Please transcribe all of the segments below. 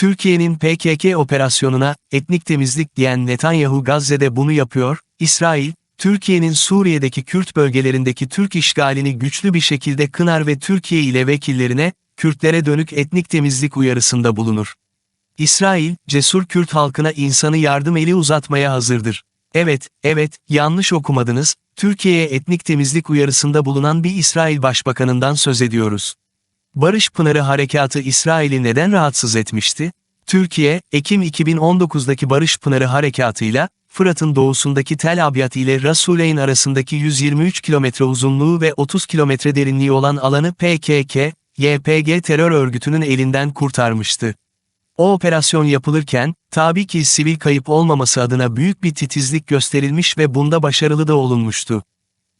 Türkiye'nin PKK operasyonuna etnik temizlik diyen Netanyahu Gazze'de bunu yapıyor, İsrail, Türkiye'nin Suriye'deki Kürt bölgelerindeki Türk işgalini güçlü bir şekilde kınar ve Türkiye ile vekillerine, Kürtlere dönük etnik temizlik uyarısında bulunur. İsrail, cesur Kürt halkına insanı yardım eli uzatmaya hazırdır. Evet, evet, yanlış okumadınız, Türkiye'ye etnik temizlik uyarısında bulunan bir İsrail Başbakanından söz ediyoruz. Barış Pınarı Harekatı İsrail'i neden rahatsız etmişti? Türkiye, Ekim 2019'daki Barış Pınarı Harekatı'yla, Fırat'ın doğusundaki Tel Abyad ile Rasuleyn arasındaki 123 kilometre uzunluğu ve 30 kilometre derinliği olan alanı PKK, YPG terör örgütünün elinden kurtarmıştı. O operasyon yapılırken, tabii ki sivil kayıp olmaması adına büyük bir titizlik gösterilmiş ve bunda başarılı da olunmuştu.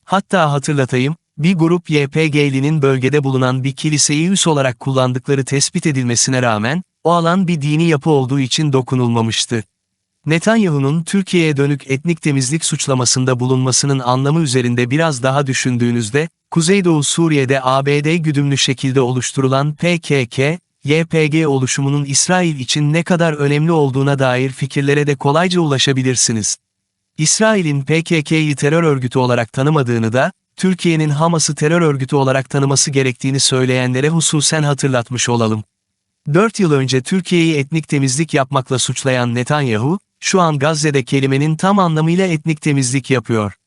Hatta hatırlatayım, bir grup YPG'linin bölgede bulunan bir kiliseyi üs olarak kullandıkları tespit edilmesine rağmen, o alan bir dini yapı olduğu için dokunulmamıştı. Netanyahu'nun Türkiye'ye dönük etnik temizlik suçlamasında bulunmasının anlamı üzerinde biraz daha düşündüğünüzde, Kuzeydoğu Suriye'de ABD güdümlü şekilde oluşturulan PKK, YPG oluşumunun İsrail için ne kadar önemli olduğuna dair fikirlere de kolayca ulaşabilirsiniz. İsrail'in PKK'yı terör örgütü olarak tanımadığını da, Türkiye'nin Hamas'ı terör örgütü olarak tanıması gerektiğini söyleyenlere hususen hatırlatmış olalım. 4 yıl önce Türkiye'yi etnik temizlik yapmakla suçlayan Netanyahu, şu an Gazze'de kelimenin tam anlamıyla etnik temizlik yapıyor.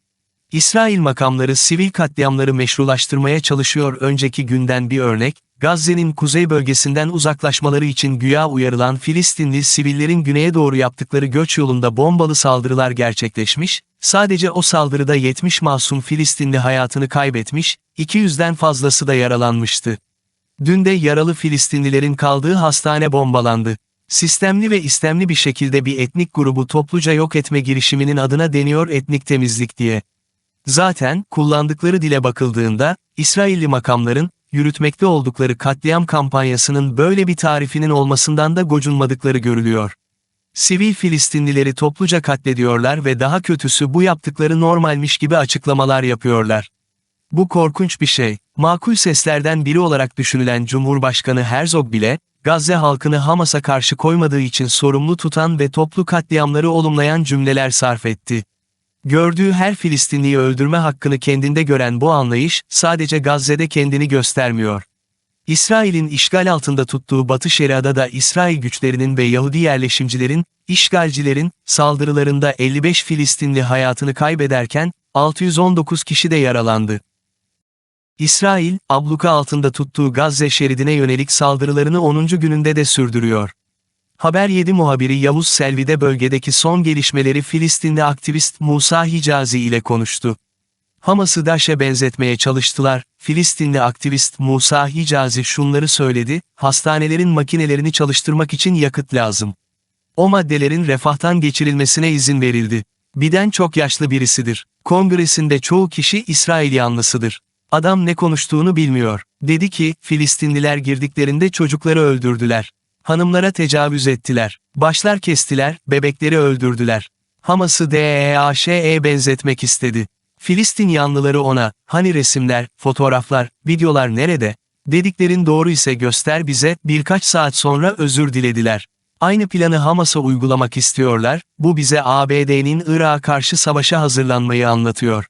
İsrail makamları sivil katliamları meşrulaştırmaya çalışıyor önceki günden bir örnek, Gazze'nin kuzey bölgesinden uzaklaşmaları için güya uyarılan Filistinli sivillerin güneye doğru yaptıkları göç yolunda bombalı saldırılar gerçekleşmiş, sadece o saldırıda 70 masum Filistinli hayatını kaybetmiş, 200'den fazlası da yaralanmıştı. Dün de yaralı Filistinlilerin kaldığı hastane bombalandı. Sistemli ve istemli bir şekilde bir etnik grubu topluca yok etme girişiminin adına deniyor etnik temizlik diye. Zaten, kullandıkları dile bakıldığında, İsrailli makamların, yürütmekte oldukları katliam kampanyasının böyle bir tarifinin olmasından da gocunmadıkları görülüyor. Sivil Filistinlileri topluca katlediyorlar ve daha kötüsü bu yaptıkları normalmiş gibi açıklamalar yapıyorlar. Bu korkunç bir şey. Makul seslerden biri olarak düşünülen Cumhurbaşkanı Herzog bile, Gazze halkını Hamas'a karşı koymadığı için sorumlu tutan ve toplu katliamları olumlayan cümleler sarf etti. Gördüğü her Filistinliyi öldürme hakkını kendinde gören bu anlayış, sadece Gazze'de kendini göstermiyor. İsrail'in işgal altında tuttuğu Batı Şeria'da da İsrail güçlerinin ve Yahudi yerleşimcilerin, işgalcilerin, saldırılarında 55 Filistinli hayatını kaybederken, 619 kişi de yaralandı. İsrail, abluka altında tuttuğu Gazze şeridine yönelik saldırılarını 10. gününde de sürdürüyor. Haber 7 muhabiri Yavuz Selvi de bölgedeki son gelişmeleri Filistinli aktivist Musa Hicazi ile konuştu. Hamas'ı DAEŞ'e benzetmeye çalıştılar, Filistinli aktivist Musa Hicazi şunları söyledi, hastanelerin makinelerini çalıştırmak için yakıt lazım. O maddelerin refahtan geçirilmesine izin verildi. Biden çok yaşlı birisidir. Kongresinde çoğu kişi İsrail yanlısıdır. Adam ne konuştuğunu bilmiyor. Dedi ki, Filistinliler girdiklerinde çocukları öldürdüler. Hanımlara tecavüz ettiler. Başlar kestiler, bebekleri öldürdüler. Hamas'ı DEAŞ'e benzetmek istedi. Filistin yanlıları ona, hani resimler, fotoğraflar, videolar nerede? Dediklerin doğru ise göster bize, birkaç saat sonra özür dilediler. Aynı planı Hamas'a uygulamak istiyorlar, bu bize ABD'nin Irak'a karşı savaşa hazırlanmayı anlatıyor.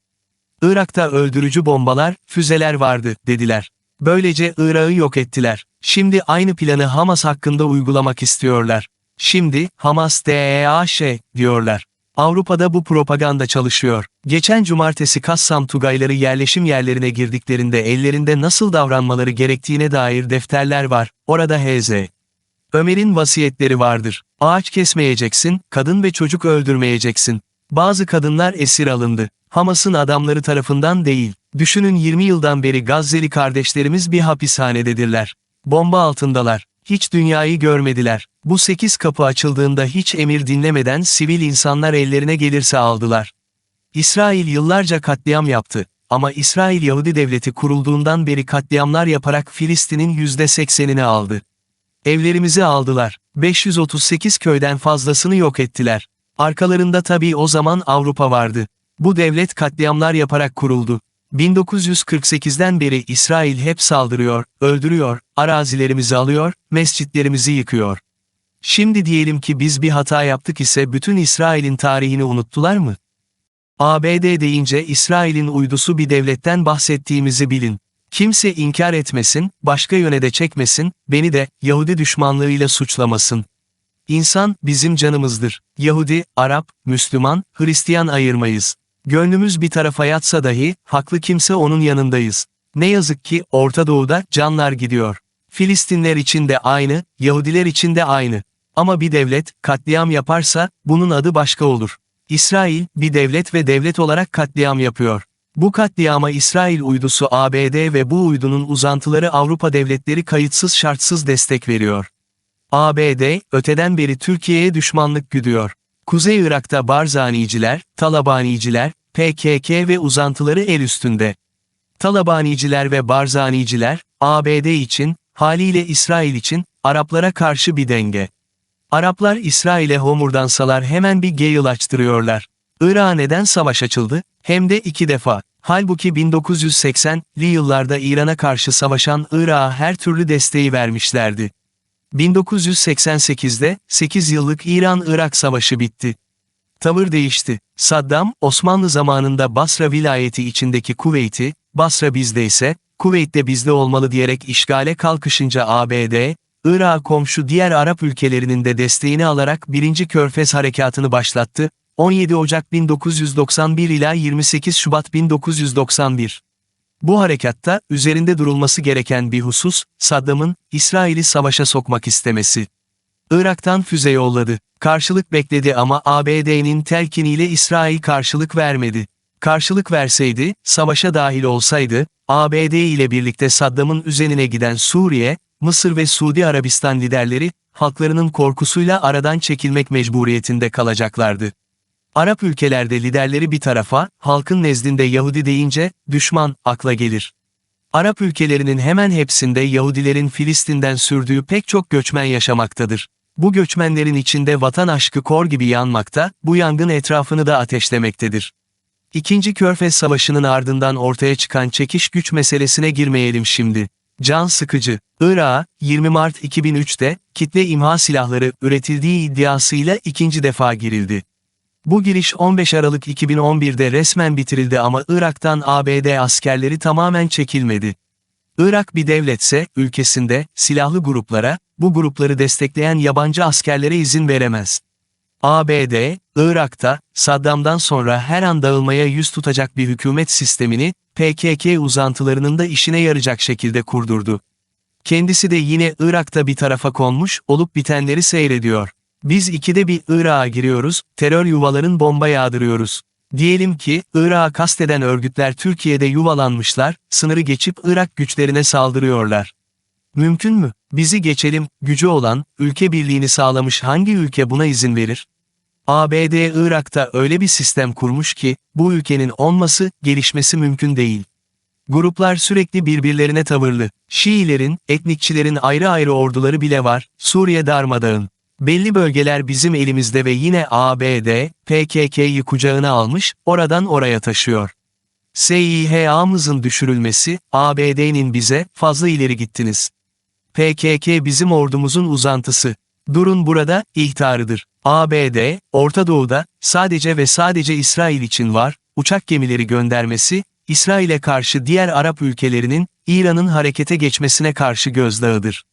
Irak'ta öldürücü bombalar, füzeler vardı, dediler. Böylece Irak'ı yok ettiler. Şimdi aynı planı Hamas hakkında uygulamak istiyorlar. Şimdi, Hamas DEAŞ, diyorlar. Avrupa'da bu propaganda çalışıyor. Geçen cumartesi Kassam Tugayları yerleşim yerlerine girdiklerinde ellerinde nasıl davranmaları gerektiğine dair defterler var, orada H.Z. Ömer'in vasiyetleri vardır. Ağaç kesmeyeceksin, kadın ve çocuk öldürmeyeceksin. Bazı kadınlar esir alındı. Hamas'ın adamları tarafından değil. Düşünün 20 yıldan beri Gazze'li kardeşlerimiz bir hapishanededirler. Bomba altındalar. Hiç dünyayı görmediler. Bu sekiz kapı açıldığında hiç emir dinlemeden sivil insanlar ellerine gelirse aldılar. İsrail yıllarca katliam yaptı. Ama İsrail Yahudi Devleti kurulduğundan beri katliamlar yaparak Filistin'in %80'ini aldı. Evlerimizi aldılar. 538 köyden fazlasını yok ettiler. Arkalarında tabii o zaman Avrupa vardı. Bu devlet katliamlar yaparak kuruldu. 1948'den beri İsrail hep saldırıyor, öldürüyor, arazilerimizi alıyor, mescitlerimizi yıkıyor. Şimdi diyelim ki biz bir hata yaptık ise bütün İsrail'in tarihini unuttular mı? ABD deyince İsrail'in uydusu bir devletten bahsettiğimizi bilin. Kimse inkar etmesin, başka yöne de çekmesin, beni de Yahudi düşmanlığıyla suçlamasın. İnsan bizim canımızdır. Yahudi, Arap, Müslüman, Hristiyan ayırmayız. Gönlümüz bir tarafa yatsa dahi, haklı kimse onun yanındayız. Ne yazık ki Orta Doğu'da canlar gidiyor. Filistinler için de aynı, Yahudiler için de aynı. Ama bir devlet katliam yaparsa bunun adı başka olur. İsrail bir devlet ve devlet olarak katliam yapıyor. Bu katliama İsrail uydusu ABD ve bu uydunun uzantıları Avrupa devletleri kayıtsız şartsız destek veriyor. ABD, öteden beri Türkiye'ye düşmanlık güdüyor. Kuzey Irak'ta Barzaniciler, Talabaniciler, PKK ve uzantıları el üstünde. Talabaniciler ve Barzaniciler, ABD için, haliyle İsrail için, Araplara karşı bir denge. Araplar İsrail'e homurdansalar hemen bir geyil açtırıyorlar. Irak'a neden savaş açıldı? Hem de iki defa. Halbuki 1980'li yıllarda İran'a karşı savaşan Irak'a her türlü desteği vermişlerdi. 1988'de 8 yıllık İran-Irak savaşı bitti. Tavır değişti. Saddam, Osmanlı zamanında Basra vilayeti içindeki Kuveyt'i, Basra bizde ise, Kuveyt de bizde olmalı diyerek işgale kalkışınca ABD, Irak'a komşu diğer Arap ülkelerinin de desteğini alarak 1. Körfez Harekatı'nı başlattı, 17 Ocak 1991 ila 28 Şubat 1991. Bu harekatta, üzerinde durulması gereken bir husus, Saddam'ın, İsrail'i savaşa sokmak istemesi. Irak'tan füze yolladı. Karşılık bekledi ama ABD'nin telkiniyle İsrail karşılık vermedi. Karşılık verseydi, savaşa dahil olsaydı, ABD ile birlikte Saddam'ın üzerine giden Suriye, Mısır ve Suudi Arabistan liderleri, halklarının korkusuyla aradan çekilmek mecburiyetinde kalacaklardı. Arap ülkelerde liderleri bir tarafa, halkın nezdinde Yahudi deyince, düşman, akla gelir. Arap ülkelerinin hemen hepsinde Yahudilerin Filistin'den sürdüğü pek çok göçmen yaşamaktadır. Bu göçmenlerin içinde vatan aşkı kor gibi yanmakta, bu yangın etrafını da ateşlemektedir. İkinci Körfez Savaşı'nın ardından ortaya çıkan çekiş güç meselesine girmeyelim şimdi. Can sıkıcı. Irak'a, 20 Mart 2003'te, kitle imha silahları üretildiği iddiasıyla ikinci defa girildi. Bu giriş 15 Aralık 2011'de resmen bitirildi ama Irak'tan ABD askerleri tamamen çekilmedi. Irak bir devletse, ülkesinde, silahlı gruplara, bu grupları destekleyen yabancı askerlere izin veremez. ABD, Irak'ta, Saddam'dan sonra her an dağılmaya yüz tutacak bir hükümet sistemini, PKK uzantılarının da işine yarayacak şekilde kurdurdu. Kendisi de yine Irak'ta bir tarafa konmuş, olup bitenleri seyrediyor. Biz ikide bir Irak'a giriyoruz, terör yuvaların bomba yağdırıyoruz. Diyelim ki, Irak'a kasteden örgütler Türkiye'de yuvalanmışlar, sınırı geçip Irak güçlerine saldırıyorlar. Mümkün mü? Bizi geçelim, gücü olan, ülke birliğini sağlamış hangi ülke buna izin verir? ABD Irak'ta öyle bir sistem kurmuş ki, bu ülkenin olması, gelişmesi mümkün değil. Gruplar sürekli birbirlerine tavırlı. Şiilerin, etnikçilerin ayrı ayrı orduları bile var, Suriye darmadağın. Belli bölgeler bizim elimizde ve yine ABD, PKK'yı kucağına almış, oradan oraya taşıyor. SİHA'mızın düşürülmesi, ABD'nin bize, fazla ileri gittiniz. PKK bizim ordumuzun uzantısı. Durun burada, ihtarıdır. ABD, Orta Doğu'da, sadece ve sadece İsrail için var, uçak gemileri göndermesi, İsrail'e karşı diğer Arap ülkelerinin, İran'ın harekete geçmesine karşı gözdağıdır.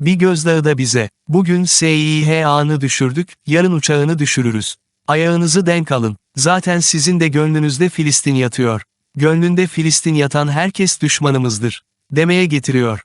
Bir gözdağı da bize, bugün SİHA'nı düşürdük, yarın uçağını düşürürüz. Ayağınızı denk alın, zaten sizin de gönlünüzde Filistin yatıyor. Gönlünde Filistin yatan herkes düşmanımızdır. Demeye getiriyor.